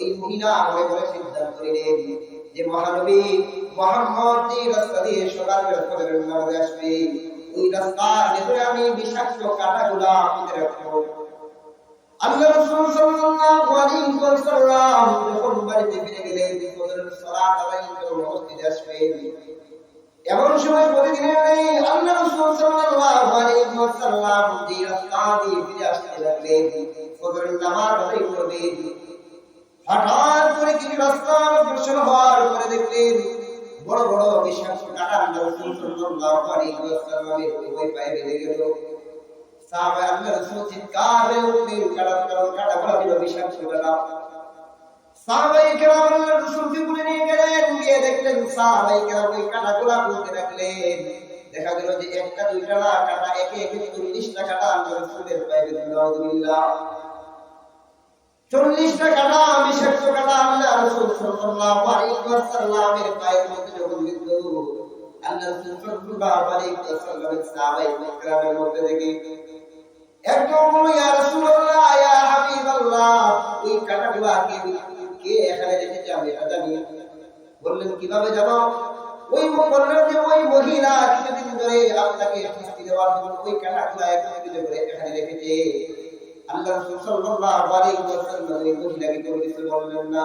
ওই মহিলা করে সিদ্ধান্ত নিলেন যে মহানবী মোহাম্মদ যে রাস্তা দিয়ে সকালবেলা ফজরের নামাজে আসবে, ওই রাস্তার ভেতরে আমি বিষাক্ত কাঁটাগুলা পুঁতে রাখব। আল্লাহ এমন সময় রাস্তা আদায় করবেন হঠাৎ করে কিছু রাস্তা অগ্রসর হওয়ার পরে দেখলেন বড় বড় বিষাক্ত কাটা আল্লাহ রাসূল সাল্লাল্লাহু আলাইহি ওয়াসাল্লামের উভয় পায়ে বেঁধে গেল। সাহাবা আল্লাহ রাসূল চিৎকার করে উঠলেন, কাটা কাটা কাটা বলা আল্লাহ রাসূলকে বলে নিয়ে গেলেন, গিয়ে দেখলেন ওই লাগলেন। দেখা গেল যে একটা, দুইটা না, কাটা একে একে চল্লিশটা কাটা আল্লাহ চল্লিশটা বললেন, কীভাবে জানো? ওই বললেন যে ওই মহিলা কিছুদিন ধরে আপনাকে শাস্তি দেওয়ার জন্য ওই কাটাগুলা এখানে রেখেছে। আল্লাহ সাল্লাল্লাহু আলাইহি ওয়াসাল্লাম ওই মহিলাকে বললেন না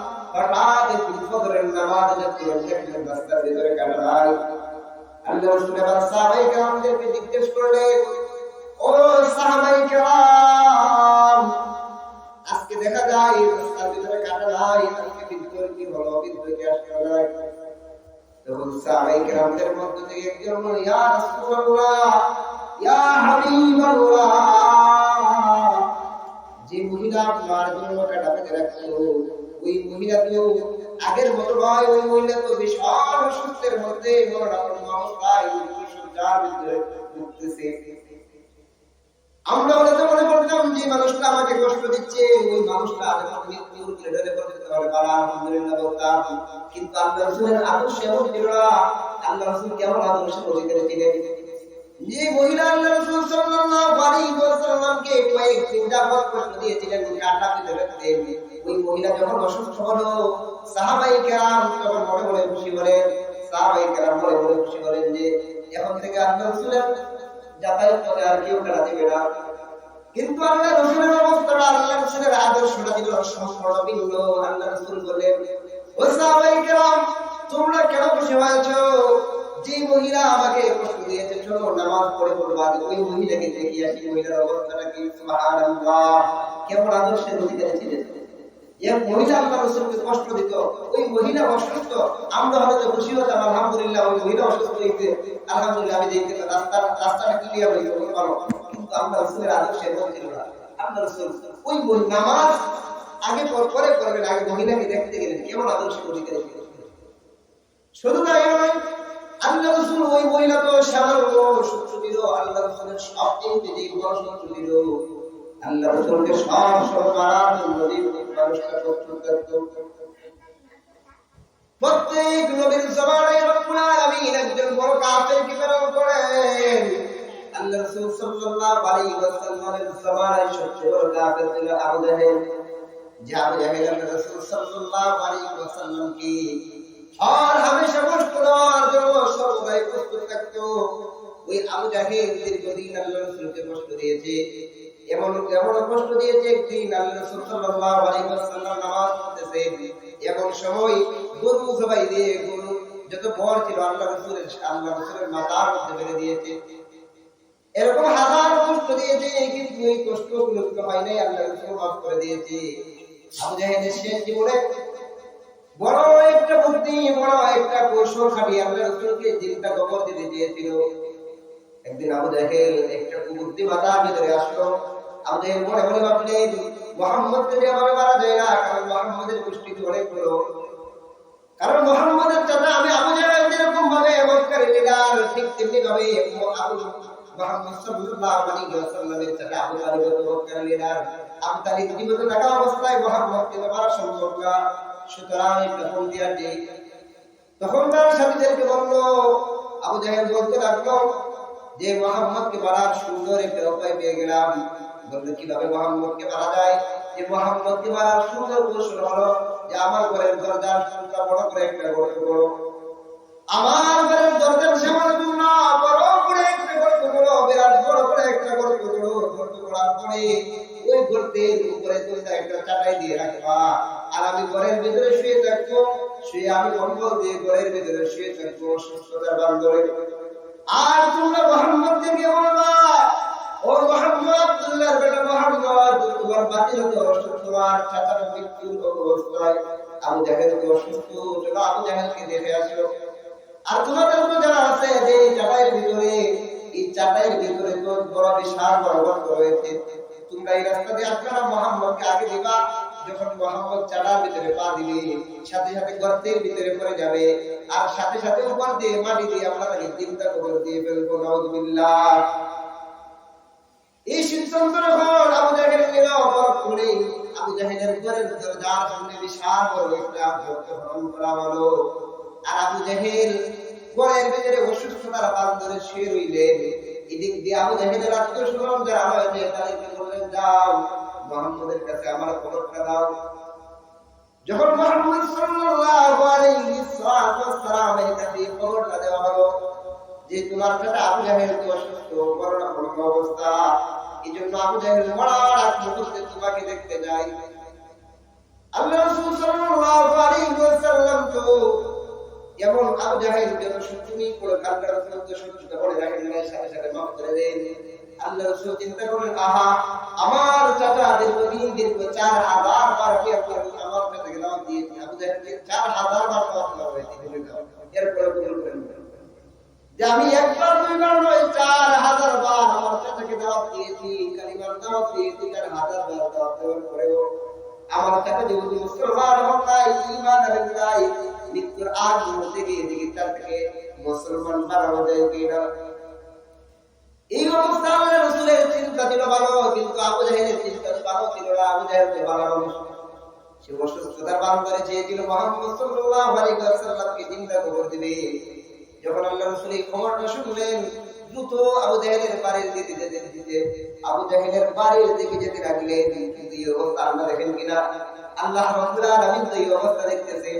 জিজ্ঞেস করলেন, ও আজকে দেখা যায় রাস্তার ভিতরে কাটা নাই আজকে বিদ্যুৎ কি হলো? বিদ্যুৎ আসলো নাই তখন সাহাবায়ে কেরামদের মধ্যে থেকে একজন বলল ইয়া রাসূলুল্লাহ আগের মতো নয়, ওই মহিলা তো বিশাল অসুস্থের মধ্যে আমরা হয়তো মনে করতাম যে মানুষটা আমাকে কষ্ট দিচ্ছে, ওই মানুষটা মহিলা রসুল কষ্ট দিয়েছিলেন ওই মহিলা যখন অসুস্থ হলো যে তোমরা কেন খুশি হয়েছো? যে মহিলা আমাকে কষ্ট দিয়েছে, চলো নামাজ পড়ে পড়বা ওই মহিলাকে দেখি আসি। মহিলার অবস্থাটা কি? কেমন আদর্শের অধিকারী ছিলেন? এক মহিলা আল্লাহ রসুলকে কষ্ট দিত। ওই মহিলা অসুস্থ, আমরা হয়তো খুশি হতাম, আলহামদুলিল্লাহ, ওই মহিলা অসুস্থ হইতে। আলহামদুলিল্লাহ, আমি দেখতে রাস্তা, রাস্তাটা ক্লিয়ার হইতে বলতে পারো কিন্তু আমরা রসুলের আদর্শে ছিল না। আমরা রসুল, ওই নামাজ আগে পরে করবেন আগে মহিলাকে দেখতে গেলেন, কেমন আদর্শের অধিকারী শুধু তাই নয়, আল্লাহ রসুল ওই মহিলা তো সামান্য শত্রু দিল, আল্লাহ রসুলের বড় শত্রু দিল। আল্লাহ রসুলকে সব সব মারার যে মানুষটা প্রস্তুত প্রত্যেক নবীর জমানায় রব্বুল আলামিন একজন বড় কাফেরকে প্রেরণ করেন। আল্লাহ রাসূল সাল্লাল্লাহু আলাইহি ওয়াসাল্লামের জমানায় সবচেয়ে বড় কাফের ছিল আবু জাহেল। যে আবু জাহেল আল্লাহ রাসূল সাল্লাল্লাহু আলাইহি ওয়াসাল্লামকে আর হামেশা কষ্ট দেওয়ার জন্য সর্বদাই প্রস্তুত থাকতো। ওই আবু জাহেল দীর্ঘদিন আল্লাহ রাসূলকে কষ্ট দিয়েছে। এমন এমন কষ্ট দিয়েছে একদিন আল্লাহ সাল্লাল্লাহু আলাইহি ওয়াসাল্লাম নামাজ পড়তেছে, এমন সময় গরু জবাই দিয়ে গরু, যত বর ছিল, আল্লাহ রাসূলের আল্লাহ রাসূলের মাথার মধ্যে ফেলে দিয়েছে। এরকম হাজার কষ্ট দিয়েছে কিন্তু এই কষ্টগুলো পাই নাই, আল্লাহ রাসূল মাফ করে দিয়েছে। আবু জাহেলের শেষ জীবনে বড় একটা বুদ্ধি, বড় একটা কৌশল খাটিয়ে আল্লাহ রাসূলকে দিলটা কবর দিতে দিয়েছিল। একদিন আবু জাহেল একটা কুবুদ্ধি মাথার ভিতরে আসলো। আমাদের মনে মনে ভাবলেন মারা না, কারণ মোহাম্মদের অনেক কারণ মোহাম্মদের চাচা আমি আবু জাহেল যেরকম ভাবে ঠিক তেমনি ভাবে আবু আবু আবু সুতরাং তখন তার সাথীদেরকে আবু জাহেল বলতে লাগল যে মোহাম্মদকে মারার সুন্দর একটা উপায় পেয়ে গেলাম, বলল, কীভাবে মোহাম্মদকে মারা যায়? যে মোহাম্মদকে মারার সুন্দর কৌশল হলো যে আমার ঘরের দরজার সুন্দর বড় করে একটা গর্ত করো আমার ঘরের দরজার বড় বড় রাখবা। আর আমি ঘরের ভিতরে শুয়ে থাকব, শুয়ে আমি ঘরের ভিতরে শুয়ে সুস্থতার আর তোমরা মোহাম্মদকে বলবা ও মোহাম্মদ আব্দুল্লাহর বেটা মোহাম্মদ তোমার বাতিল হতে অসুস্থ, তোমার চাচার মৃত্যুর অবস্থায়। আবু জাহেলকে অসুস্থ চলো আবু জাহেলকে দেখে আসো আর তোমাদের তো যারা আছে, যে চাটাইয়ের ভিতরে, এই চাটাইয়ের ভিতরে তো বড় বিশাল বড় রয়েছে, তোমরা এই রাস্তা দিয়ে আসবে না, মোহাম্মদকে আগে দিবা যখন মোহাম্মদ চাটার ভিতরে পা দিবে সাথে সাথে গর্তের ভিতরে পড়ে যাবে, আর সাথে সাথে উপর দিয়ে মাটি দিয়ে আমরা তাকে চিন্তা করে দিয়ে ফেলব তাদেরকে বললেন, যাও। মোহাম্মদের কাছে আমার খবরটা দাও যখন মোহাম্মদ সাল্লাল্লাহু আলাইহি ওয়াসাল্লামের কাছে খবরটা দেওয়া হলো যে তোমার কাছে আবু জাহেল তো অসুস্থ করোনা করোনা অবস্থা এই জন্য আবু জাহেল মরার আগ মুহূর্তে তোমাকে দেখতে যাই আল্লাহ রাসূল সাল্লাল্লাহু আলাইহি ওয়াসাল্লাম তো এমন আবু জাহেল যত সত্যি করে কালকার সত্য সত্যটা বলে রাখেন সাথে সাথে মাফ করে দেন। আল্লাহ বার আমি একবার, দুইবার নয়, চার হাজার বার আমার চাচাকে দাওয়াত দিয়েছি, কালিমার দাওয়াত দিয়েছি, চার হাজার বার দাওয়াত দেওয়ার পরেও আমার চাচা যেহেতু মুসলমান হন নাই ইমান নাই, মৃত্যুর আগ মুহূর্তে গিয়ে দেখি তার থেকে মুসলমান বানানো যায় কিনা। এই অবস্থা আল্লাহ রসুলের চিন্তা ছিল ভালো, কিন্তু আবু জাহেলের চিন্তা ভালো, ছিল না, আবু জাহেলকে ভালো সে বান করে চেয়েছিল চিন্তা খবর দিবে। যখন আল্লাহ রসুল এই খবরটা শুনলেন, দ্রুত আবু বাড়ির দিকে যেতে দিতে, আবু বাড়ির দিকে যেতে কিন্তু এই অবস্থা আল্লাহ দেখেন কিনা? আল্লাহ রাব্বুল আলামিন তো এই অবস্থা দেখতেছেন।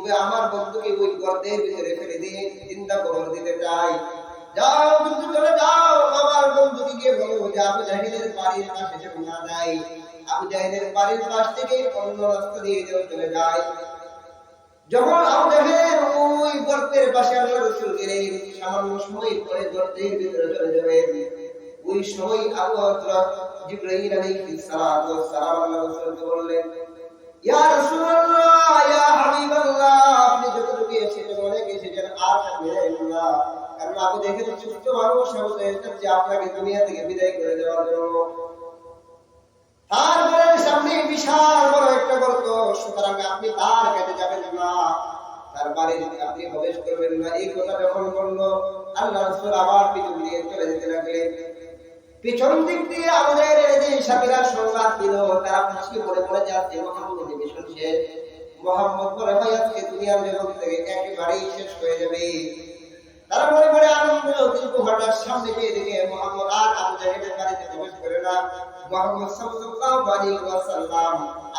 তুমি আমার বন্ধুকে ওই গর্তের ভিতরে ফেলে দিয়ে চিন্তা খবর দিতে চাই। যাও দ্রুত চলে যাও, আমার বন্ধুকে গিয়ে বলো যে আবু জাহেলের বাড়ির পাশে যেন না যায় আবু জাহেলের বাড়ির পাশ থেকে অন্য রাস্তা দিয়ে যেন চলে যায় যখন আবু ওই গর্তের পাশে আল্লাহ রাসূল গেলেন, সামান্য সময় পরে গর্তের ভিতরে চলে যাবেন। ওই সময় আবু হযরত জিবরাইল আলাইহিস সালাম আল্লাহ রাসূলকে বললেন ইয়া আপনি যতটুকু বিশাল একটা গর্ত। সুতরাং আপনি তার কাছে না। তার বাড়ির আপনি করবেন না, এই কথা যখন বলল? আল্লাহ আবার পিছন দিয়ে চলে যেতে লাগলেন। পিছন দিক দিয়ে আমাদের যে সাথীরা সংবাদ দিল, তারা খুশি করে পড়ে যাচ্ছে মোহাম্মদ মিশন শেষ মোহাম্মদ পরে হয় আজকে দুনিয়ার জগৎ থেকে একেবারেই শেষ হয়ে যাবে। তারা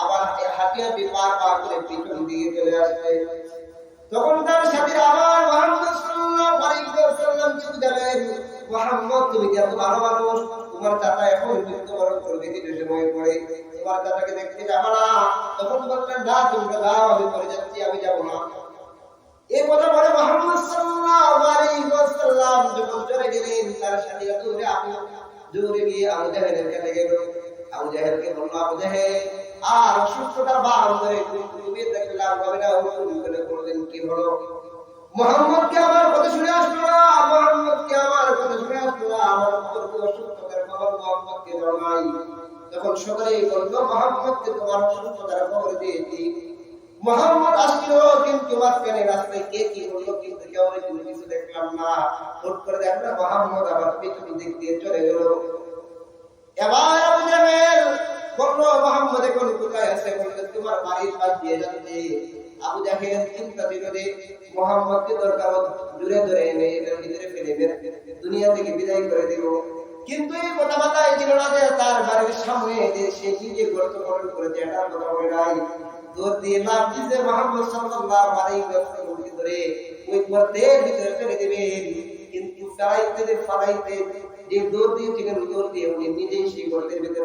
আবার দিকে চলে তখন মোহাম্মদ তুমি এত ভালো মানুষ? তোমার চাচা এখন মৃত্যুবরণ করবে, কিছু সময় পরে তোমার দাদাকে দেখতে যাব না। তখন বললেন, না, তোমরা যাও, আমি পরে যাচ্ছি, আমি যাব না। এই কথা বলে মোহাম্মদ সাল্লাল্লাহু আলাইহি ওয়াসাল্লাম যখন চলে গেলেন, তার সাথে দূরে আবু দূরে গিয়ে আবু জাহেলের কাছে গেল। আবু জাহেলকে বলল, আবু জাহেল, আর অসুস্থতা বার করে তুমি দেখলাম হবে না হুকুম করে বললেন কি হলো? মোহাম্মদ কে আমার কথা শুনে আসলো না মোহাম্মদ কে আমার কথা শুনে আসলো না। আমার উপর কি অসুস্থতার খবর মোহাম্মদ কে জানাই তখন সকলেই বলল মোহাম্মদ কে তোমার অসুস্থতার খবর দিয়েছি মোহাম্মদ আসছিল কিন্তু মাঝখানে রাস্তায় কে কি বলল কিন্তু কেউ কোনো কিছু দেখলাম না। হুট করে দেখলাম মোহাম্মদ আবার পেছন দিক দিয়ে চলে গেল। এবার আবু জাহেল বলল, মোহাম্মদ এখন কোথায় আছে? বলল, তোমার বাড়ির পাশ দিয়ে যাচ্ছে। আবু চিন্তা যে মোহাম্মদকে দরকার দূরে ধরে এনে এটার ভিতরে ফেলে দুনিয়া থেকে বিদায় করে কিন্তু এই ছিল না যে তার বাড়ির সামনে যে যে গর্ত খনন করেছে এটার কথা মনে নাই। দিয়ে লাভ মোহাম্মদ ওই গর্তের ভিতরে ফেলে কিন্তু ফালাইতে ফালাইতে যে দিয়ে উনি নিজেই সেই গর্তের ভিতরে